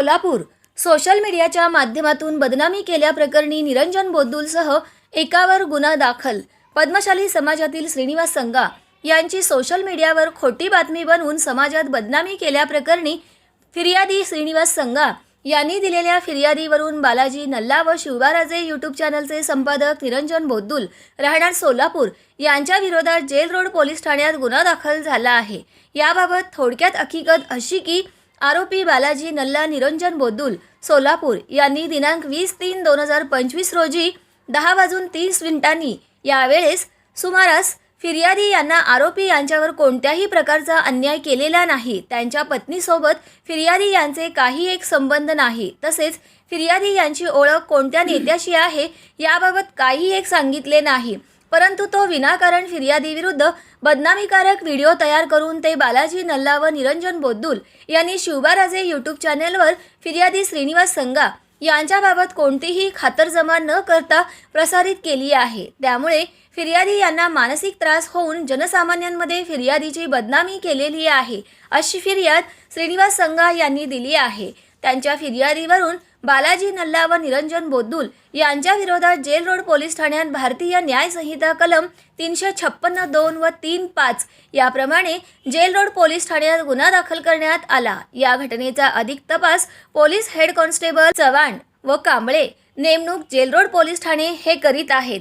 Solapur social मीडियाच्या माध्यमातून बदनामी केल्याप्रकरणी निरंजन बोद्दूलसह एकावर गुन्हा दाखल. पद्मशाली समाजातील श्रीनिवास संगा यांची सोशल मीडियावर खोटी बातमी बनवून समाजात बदनामी केल्याप्रकरणी फिर्यादी श्रीनिवास संगा यांनी दिलेल्या फिर्यादीवरून बालाजी नल्ला व शिवबाराजे यूट्यूब चॅनलचे संपादक निरंजन बोद्दुल राहणार सोलापूर यांच्या विरोधात जेल रोड पोलीस ठाण्यात गुन्हा दाखल झाला आहे. याबाबत थोडक्यात हकीकत अशी की आरोपी बालाजी नल्ला निरंजन बोद्दुल सोलापूर यांनी दिनांक वीस तीन दोन हजार पंचवीस रोजी दहा वाजून तीस मिनिटांनी यावेळेस सुमारास फिर्यादी यांना आरोपी यांच्यावर कोणत्याही प्रकारचा अन्याय केलेला नाही. त्यांच्या पत्नीसोबत फिर्यादी यांचे काही एक संबंध नाही. तसेच फिर्यादी यांची ओळख कोणत्या नेत्याशी आहे याबाबत काही एक सांगितले नाही. परंतु तो विनाकारण फिर्यादीविरुद्ध बदनामीकारक व्हिडिओ तयार करून ते बालाजी नल्ला व निरंजन बोद्दुल यांनी शिवबाराजे यूट्यूब चॅनेलवर फिर्यादी श्रीनिवास संगा यांच्याबाबत कोणतीही खातरजमा न करता प्रसारित केली आहे. त्यामुळे फिर्यादी यांना मानसिक त्रास होऊन जनसामान्यांमध्ये फिर्यादीची बदनामी केलेली आहे अशी फिर्याद श्रीनिवास संगा यांनी दिली आहे. त्यांच्या फिर्यादीवरून बालाजी नल्ला व निरंजन बोद्दुल यांच्या विरोधात जेल रोड पोलीस ठाण्यात भारतीय न्याय संहिता कलम तीनशे छप्पन्न दोन व तीन पाच याप्रमाणे जेल रोड पोलीस ठाण्यात गुन्हा दाखल करण्यात आला. या घटनेचा अधिक तपास पोलीस हेड कॉन्स्टेबल चव्हाण व कांबळे नेमणूक जेल रोड पोलीस ठाणे हे करीत आहेत.